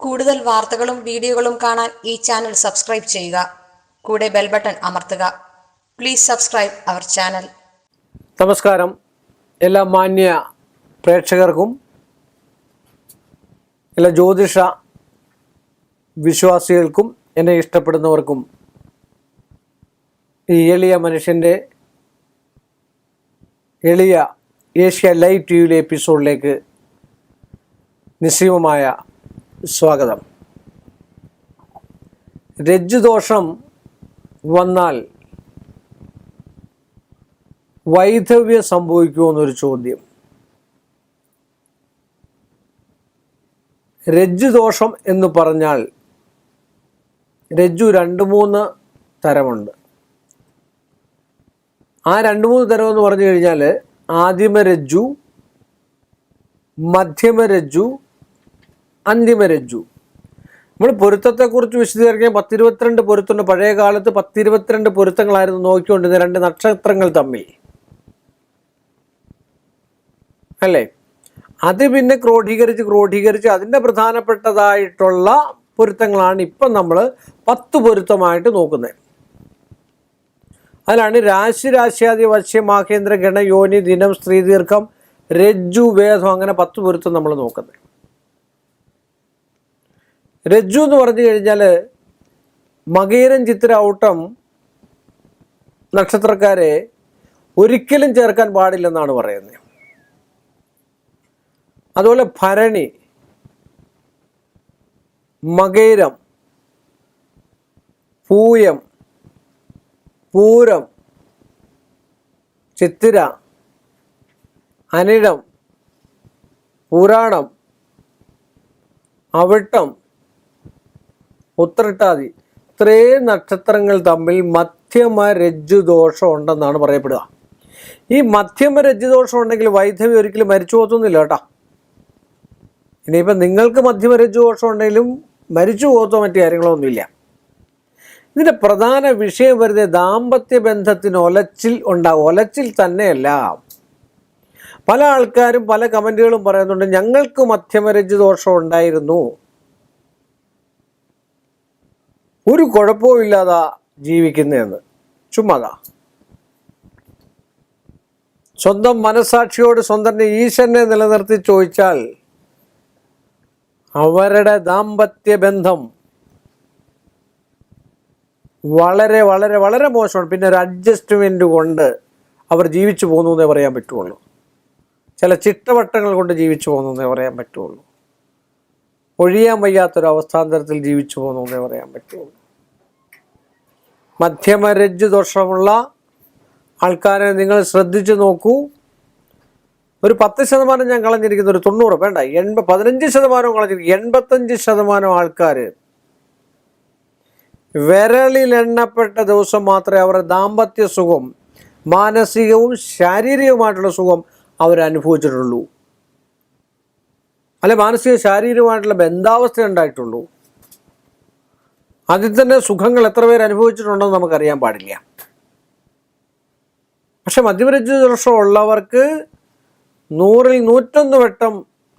കൂടുതൽ വാർത്തകളും വീഡിയോകളും കാണാൻ ഈ ചാനൽ സബ്സ്ക്രൈബ് ചെയ്യുക. കൂടെ ബെൽ ബട്ടൺ അമർത്തുക. Please subscribe our channel. നമസ്കാരം. എല്ലാ മാന്യ പ്രേക്ഷകർക്കും എല്ലാ ജ്യോതിഷ വിശ്വാസികൾക്കും എന്നെ ഇഷ്ടപ്പെടുന്നവർക്കും ഈ എളിയ മനുഷ്യന്റെ എളിയ ഏഷ്യ ലൈവ് ടി വിയിലെ എപ്പിസോഡിലേക്ക് നിസ്സീമമായ സ്വാഗതം. രജ്ജുദോഷം വന്നാൽ വൈധവ്യം സംഭവിക്കുമോ എന്നൊരു ചോദ്യം രജ്ജുദോഷം എന്ന് പറഞ്ഞാൽ രജ്ജു രണ്ട് മൂന്ന് തരമുണ്ട്. ആ രണ്ട് മൂന്ന് തരം എന്ന് പറഞ്ഞു കഴിഞ്ഞാൽ ആദിമരജ്ജു മധ്യമരജ്ജു അന്തിമരജ്ജു. നമ്മൾ പൊരുത്തത്തെക്കുറിച്ച് വിശദീകരിക്കാൻ പത്തിരുപത്തിരണ്ട് പൊരുത്തമുണ്ട്. പഴയ കാലത്ത് പത്തിരുപത്തിരണ്ട് പൊരുത്തങ്ങളായിരുന്നു നോക്കിക്കൊണ്ടിരുന്ന രണ്ട് നക്ഷത്രങ്ങൾ തമ്മിൽ. അല്ലേ? അത് പിന്നെ ക്രോഡീകരിച്ച് ക്രോഡീകരിച്ച് അതിന്റെ പ്രധാനപ്പെട്ടതായിട്ടുള്ള പൊരുത്തങ്ങളാണ് ഇപ്പം നമ്മൾ പത്ത് പൊരുത്തമായിട്ട് നോക്കുന്നത്. അതിലാണ് രാശി രാശ്യാദി വശ്യമാകേന്ദ്ര ഗണ യോനി ദിനം സ്ത്രീ ദീർഘം രജ്ജു വേദം അങ്ങനെ പത്ത് പൊരുത്തം നമ്മൾ നോക്കുന്നത്. രജ്ജു എന്ന് പറഞ്ഞു കഴിഞ്ഞാൽ മകീരൻ ചിത്ര ഔട്ടം നക്ഷത്രക്കാരെ ഒരിക്കലും ചേർക്കാൻ പാടില്ലെന്നാണ് പറയുന്നത്. അതുപോലെ ഭരണി മകേരം പൂയം പൂരം ചിത്തിര അനിടം പുരാണം അവിട്ടം ഉത്രട്ടാതി ഇത്രയും നക്ഷത്രങ്ങൾ തമ്മിൽ മധ്യമ രജ്ജുദോഷം ഉണ്ടെന്നാണ് പറയപ്പെടുക. ഈ മധ്യമ രജ്ജുദോഷം ഉണ്ടെങ്കിൽ വൈദ്യവി ഒരിക്കലും മരിച്ചു പോകത്തൊന്നുമില്ല കേട്ടോ. ഇനിയിപ്പം നിങ്ങൾക്ക് മധ്യമ രജ്ജുദോഷം ഉണ്ടെങ്കിലും മരിച്ചു പോകത്തോ മറ്റു കാര്യങ്ങളൊന്നുമില്ല. ഇതിന്റെ പ്രധാന വിഷയം വരുന്നത് ദാമ്പത്യ ബന്ധത്തിന് ഒലച്ചിൽ ഉണ്ടാകും ഒലച്ചിൽ തന്നെയല്ല. പല ആൾക്കാരും പല കമന്റുകളും പറയുന്നുണ്ട് ഞങ്ങൾക്ക് മധ്യമരജ്ജു ദോഷം ഉണ്ടായിരുന്നു. ഒരു കുഴപ്പവും ഇല്ലാതാ ജീവിക്കുന്നതെന്ന്. ചുമ്മാതാ. സ്വന്തം മനസാക്ഷിയോട് സ്വന്തം ഈശ്വരനെ നിലനിർത്തി ചോദിച്ചാൽ അവരുടെ ദാമ്പത്യ ബന്ധം വളരെ വളരെ വളരെ മോശമാണ്. പിന്നെ ഒരു അഡ്ജസ്റ്റ്മെന്റ് കൊണ്ട് അവർ ജീവിച്ചു പോകുന്നു എന്നേ പറയാൻ പറ്റുള്ളൂ. ചില ചിട്ടവട്ടങ്ങൾ കൊണ്ട് ജീവിച്ചു പോകുന്നു എന്നേ പറയാൻ പറ്റുള്ളൂ. ഒഴിയാൻ വയ്യാത്തൊരു അവസ്ഥാന്തരത്തിൽ ജീവിച്ചു പോകുന്നു എന്നേ പറയാൻ പറ്റുള്ളൂ. മധ്യമരജ്ജു ദോഷമുള്ള ആൾക്കാരെ നിങ്ങൾ ശ്രദ്ധിച്ചു നോക്കൂ. ഒരു പത്ത് ശതമാനം ഞാൻ കളഞ്ഞിരിക്കുന്ന ഒരു തൊണ്ണൂറ് വേണ്ട എൺപ പതിനഞ്ച് ശതമാനം കളഞ്ഞിരിക്കും എൺപത്തഞ്ച് ശതമാനം ആൾക്കാർ വിരലിൽ എണ്ണപ്പെട്ട ദിവസം മാത്രമേ അവരുടെ ദാമ്പത്യ സുഖം മാനസികവും ശാരീരികവുമായിട്ടുള്ള സുഖം അവരനുഭവിച്ചിട്ടുള്ളൂ. അല്ലെ മാനസിക ശാരീരികമായിട്ടുള്ള ബന്ധാവസ്ഥ ഉണ്ടായിട്ടുള്ളൂ. അതിൽ തന്നെ സുഖങ്ങൾ എത്ര പേർ അനുഭവിച്ചിട്ടുണ്ടെന്ന് നമുക്കറിയാൻ പാടില്ല. പക്ഷെ മധ്യപ്രജ്ഞ ദോഷമുള്ളവർക്ക് നൂറിൽ നൂറ്റൊന്ന് വട്ടം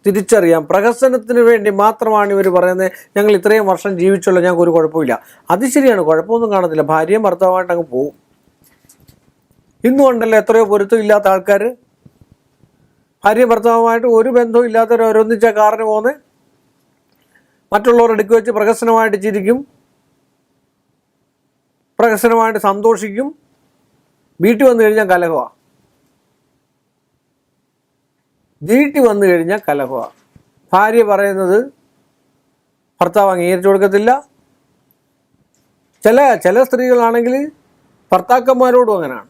തിരിച്ചറിയാം. പ്രഹസനത്തിന് വേണ്ടി മാത്രമാണ് ഇവർ പറയുന്നത് ഞങ്ങൾ ഇത്രയും വർഷം ജീവിച്ചുള്ള ഞങ്ങൾക്ക് ഒരു കുഴപ്പമില്ല അത് ശരിയാണ് കുഴപ്പമൊന്നും കാണത്തില്ല. ഭാര്യയും ഭർത്താവുമായിട്ട് അങ്ങ് പോവും. ഇന്നും ഉണ്ടല്ലോ എത്രയോ പൊരുത്തം ഇല്ലാത്ത ആൾക്കാർ ഭാര്യ ഭർത്താവുമായിട്ട് ഒരു ബന്ധവും ഇല്ലാത്തവർ ഓരോന്നിച്ച കാറിന് പോകുന്നത് മറ്റുള്ളവർ എടുക്കി വെച്ച് പ്രഹസനമായിട്ട് ചിരിക്കും. പ്രഹസനമായിട്ട് സന്തോഷിക്കും. വീട്ടിൽ വന്നു കഴിഞ്ഞാൽ കലഹമാണ് വീട്ടിൽ വന്നു കഴിഞ്ഞാൽ കലഹമാണ് ഭാര്യ പറയുന്നത് ഭർത്താവ് അംഗീകരിച്ചു കൊടുക്കത്തില്ല. ചില ചില സ്ത്രീകളാണെങ്കിൽ ഭർത്താക്കന്മാരോടും അങ്ങനെയാണ്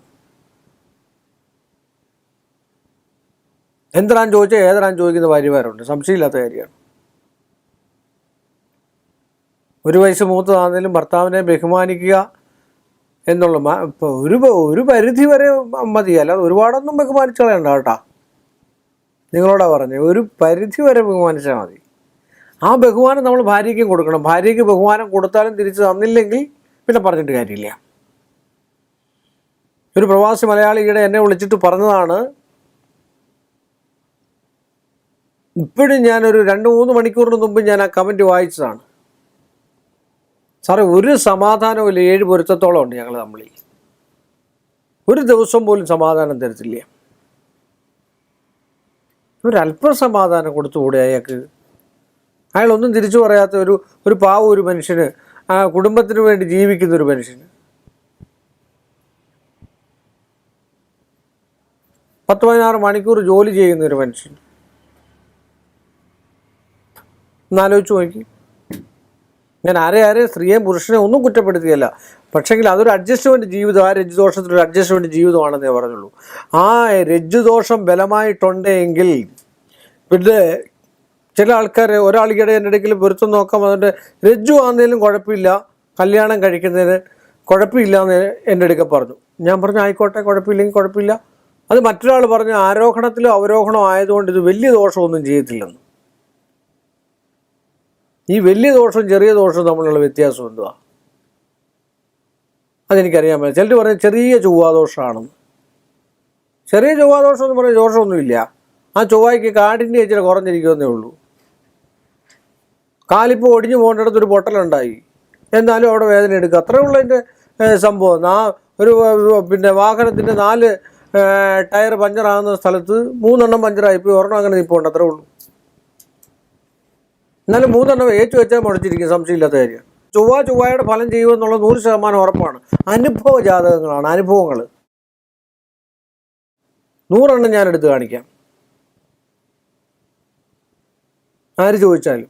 എന്തിനാൻ ചോദിച്ചാൽ ഏതിനാൻ ചോദിക്കുന്ന ഭാര്യമാരുണ്ട് സംശയമില്ലാത്ത കാര്യമാണ്. ഒരു വയസ്സ് മൂത്തതാണെങ്കിലും ഭർത്താവിനെ ബഹുമാനിക്കുക എന്നുള്ള ഒരു ഒരു പരിധി വരെ മതി. അല്ലാതെ ഒരുപാടൊന്നും ബഹുമാനിച്ചു കളയണ്ട കേട്ടാ. നിങ്ങളോടാ പറഞ്ഞത് ഒരു പരിധി വരെ ബഹുമാനിച്ചാൽ മതി. ആ ബഹുമാനം നമ്മൾ ഭാര്യയ്ക്കും കൊടുക്കണം. ഭാര്യയ്ക്ക് ബഹുമാനം കൊടുത്താലും തിരിച്ചു തന്നില്ലെങ്കിൽ പിന്നെ പറഞ്ഞിട്ട് കാര്യമില്ല. ഒരു പ്രവാസി മലയാളിയുടെ എന്നെ വിളിച്ചിട്ട് പറഞ്ഞതാണ് ഇപ്പോഴും ഞാനൊരു രണ്ട് മൂന്ന് മണിക്കൂറിന് മുമ്പ് ഞാൻ ആ കമന്റ് വായിച്ചതാണ്. സാറേ ഒരു സമാധാനവും ഇല്ല. ഏഴ് പൊരുത്തത്തോളം ഉണ്ട് ഞങ്ങൾ തമ്മിൽ ഒരു ദിവസം പോലും സമാധാനം തരത്തില്ല. ഒരല്പം സമാധാനം കൊടുത്തുകൂടെ അയാൾക്ക്. അയാളൊന്നും തിരിച്ചു പറയാത്ത ഒരു ഒരു പാവ ഒരു മനുഷ്യന് ആ കുടുംബത്തിന് വേണ്ടി ജീവിക്കുന്ന ഒരു മനുഷ്യന്. പത്ത് പതിനാറ് മണിക്കൂർ ജോലി ചെയ്യുന്ന ഒരു മനുഷ്യൻ ഒന്നാലോചിച്ച് നോക്കി. ഞാൻ ആരെ ആരെ സ്ത്രീയെ പുരുഷനെ ഒന്നും കുറ്റപ്പെടുത്തിയല്ല പക്ഷെങ്കിൽ അതൊരു അഡ്ജസ്റ്റ്മെന്റ് ജീവിതം ആ രജ്ജുദോഷത്തിലൊരു അഡ്ജസ്റ്റ്മെന്റ് ജീവിതമാണെന്നേ പറഞ്ഞുള്ളൂ. ആ രജ്ജുദോഷം ബലമായിട്ടുണ്ടെങ്കിൽ പിന്നെ ചില ആൾക്കാർ ഒരാൾക്കിടെ എന്റെ ഇടയ്ക്കിൽ പൊരുത്തം നോക്കാം അതുകൊണ്ട് രജ്ജു ആണെങ്കിലും കുഴപ്പമില്ല കല്യാണം കഴിക്കുന്നതിന് കുഴപ്പമില്ല എന്ന് എന്റെ അടുക്ക പറഞ്ഞു. ഞാൻ പറഞ്ഞു ആയിക്കോട്ടെ കുഴപ്പമില്ലെങ്കിൽ കുഴപ്പമില്ല. അത് മറ്റൊരാൾ പറഞ്ഞു ആരോഹണത്തിലോ അവരോഹണോ ആയതുകൊണ്ട് ഇത് വലിയ ദോഷമൊന്നും ചെയ്യത്തില്ലെന്ന്. ഈ വലിയ ദോഷവും ചെറിയ ദോഷവും തമ്മിലുള്ള വ്യത്യാസം എന്തുവാ? അതെനിക്കറിയാൻ പറ്റില്ല. ചിലർ പറഞ്ഞ ചെറിയ ചൊവ്വാദോഷമാണെന്ന് ചെറിയ ചൊവ്വാദോഷം എന്ന് പറഞ്ഞ ദോഷമൊന്നുമില്ല. ആ ചൊവ്വായ്ക്ക് കാടിന്റെ ഇച്ചിരി കുറഞ്ഞിരിക്കുമെന്നേ ഉള്ളൂ. കാലിപ്പോൾ ഒടിഞ്ഞു പോകേണ്ടിടത്ത് ഒരു പൊട്ടലുണ്ടായി. എന്നാലും അവിടെ വേദന എടുക്കുക. അത്രേ ഉള്ളൂ അതിന്റെ സംഭവം. ആ ഒരു പിന്നെ വാഹനത്തിന്റെ നാല് ടയർ പഞ്ചറാകുന്ന സ്ഥലത്ത് മൂന്നെണ്ണം പഞ്ചറായിപ്പോയി ഒരെണ്ണം അങ്ങനെ നിൽപ്പുണ്ട് അത്രേ ഉള്ളൂ. എന്നാലും മൂന്നെണ്ണം ഏറ്റു വെച്ചാൽ മുടച്ചിരിക്കും സംശയമില്ലാത്ത കാര്യം. ചൊവ്വ ചൊവ്വയുടെ ഫലം ചെയ്യുമെന്നുള്ള നൂറ് ശതമാനം ഉറപ്പാണ്. അനുഭവ ജാതകങ്ങളാണ് അനുഭവങ്ങൾ നൂറെണ്ണം ഞാൻ എടുത്ത് കാണിക്കാം. ആര് ചോദിച്ചാലും.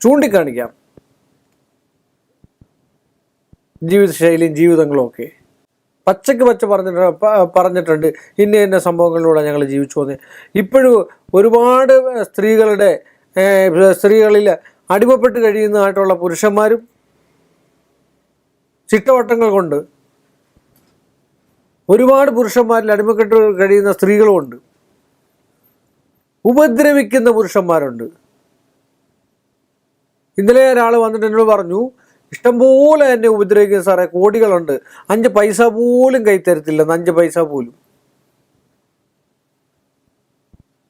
ചൂണ്ടിക്കാണിക്കാം. ജീവിതശൈലിയും ജീവിതങ്ങളും ഒക്കെ. പച്ചക്ക് പച്ച പറഞ്ഞിട്ട് പറഞ്ഞിട്ടുണ്ട്. ഇന്ന ഇന്ന സംഭവങ്ങളിലൂടെ ഞങ്ങൾ ജീവിച്ചു വന്നത് ഇപ്പോഴും ഒരുപാട് സ്ത്രീകളുടെ സ്ത്രീകളിൽ അടിമപ്പെട്ട് കഴിയുന്നതായിട്ടുള്ള പുരുഷന്മാരും ചിട്ടവട്ടങ്ങൾ കൊണ്ട് ഒരുപാട് പുരുഷന്മാരിൽ അടിമപ്പെട്ട് കഴിയുന്ന സ്ത്രീകളുമുണ്ട് ഉപദ്രവിക്കുന്ന പുരുഷന്മാരുണ്ട്. ഇന്നലെ ഒരാൾ വന്നിട്ട് എന്നോട് പറഞ്ഞു ഇഷ്ടംപോലെ എന്നെ ഉപദ്രവിക്കുന്ന സാറേ കോടികളുണ്ട്. അഞ്ച് പൈസ പോലും കൈ അഞ്ച് പൈസ പോലും.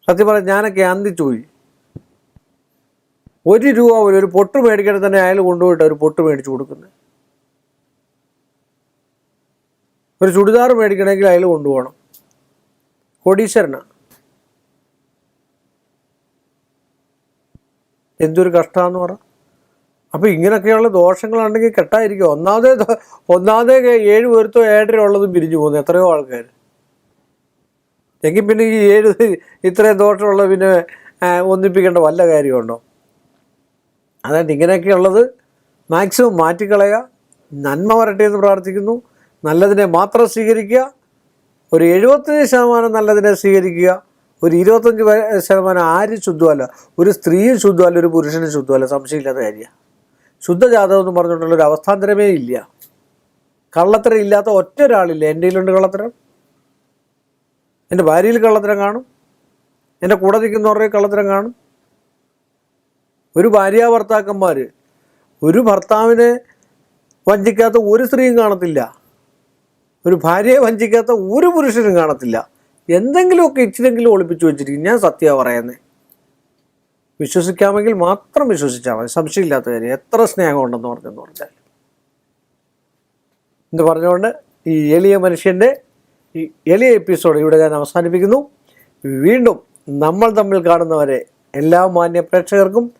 സത്യം പറഞ്ഞാൽ ഞാനൊക്കെ അന്തിച്ചു പോയി. ഒരു രൂപ പോലും ഒരു പൊട്ട് മേടിക്കണേ തന്നെ അയാൾ കൊണ്ടുപോയിട്ട് ഒരു പൊട്ട് മേടിച്ചു കൊടുക്കുന്നത് ഒരു ചുടിദാർ മേടിക്കണമെങ്കിൽ അയാൾ കൊണ്ടുപോകണം. കൊടീശ്വരന. എന്തൊരു കഷ്ടമാന്ന് പറ. അപ്പോൾ ഇങ്ങനെയൊക്കെയുള്ള ദോഷങ്ങളുണ്ടെങ്കിൽ കെട്ടായിരിക്കും ഒന്നാമതേ ഒന്നാമതേ ഏഴ് പേർത്തോ ഏഴര ഉള്ളതും പിരിഞ്ഞു പോകുന്നു എത്രയോ ആൾക്കാർ എങ്കിൽ പിന്നെ ഈ ഏഴ് ഇത്രയും ദോഷമുള്ള പിന്നെ ഒന്നിപ്പിക്കേണ്ട വല്ല കാര്യമുണ്ടോ? അതുകൊണ്ട് ഇങ്ങനെയൊക്കെയുള്ളത് മാക്സിമം മാറ്റിക്കളയുക നന്മ വരട്ടെ എന്ന് പ്രാർത്ഥിക്കുന്നു. നല്ലതിനെ മാത്രം സ്വീകരിക്കുക ഒരു എഴുപത്തഞ്ച് ശതമാനം നല്ലതിനെ സ്വീകരിക്കുക ഒരു ഇരുപത്തഞ്ച് ശതമാനം ആരും ശുദ്ധമല്ല ഒരു സ്ത്രീയും ശുദ്ധമല്ല ഒരു പുരുഷനും ശുദ്ധമല്ല സംശയമില്ലാത്ത കാര്യമാണ്. ശുദ്ധജാതകം എന്ന് പറഞ്ഞിട്ടുള്ള ഒരു അവസ്ഥാന്തരമേ ഇല്ല. കള്ളത്തരം ഇല്ലാത്ത ഒറ്റ ഒരാളില്ല എന്റെ കയ്യിലുണ്ട് കള്ളത്തരം. എന്റെ ഭാര്യയിൽ കള്ളത്തരം കാണും. എന്റെ കൂടെ നിൽക്കുന്നവരുടെ കള്ളത്തരം കാണും. ഒരു ഭാര്യ ഭർത്താക്കന്മാർ ഒരു ഭർത്താവിനെ വഞ്ചിക്കാത്ത ഒരു സ്ത്രീയും കാണത്തില്ല. ഒരു ഭാര്യയെ വഞ്ചിക്കാത്ത ഒരു പുരുഷനും കാണത്തില്ല. എന്തെങ്കിലുമൊക്കെ ഇച്ചിരെങ്കിലും ഒളിപ്പിച്ചു വെച്ചിരിക്കും. ഞാൻ സത്യമാണ് പറയുന്നത് വിശ്വസിക്കാമെങ്കിൽ മാത്രം വിശ്വസിച്ചാൽ മതി. സംശയമില്ലാത്ത കാര്യം. എത്ര സ്നേഹമുണ്ടെന്ന് പറഞ്ഞെന്ന് പറഞ്ഞാൽ. എന്ന് പറഞ്ഞുകൊണ്ട് ഈ എളിയ മനുഷ്യന്റെ ഈ എളിയ എപ്പിസോഡ് ഇവിടെ ഞാൻ അവസാനിപ്പിക്കുന്നു. വീണ്ടും നമ്മൾ തമ്മിൽ കാണുന്നവരെ എല്ലാ മാന്യ പ്രേക്ഷകർക്കും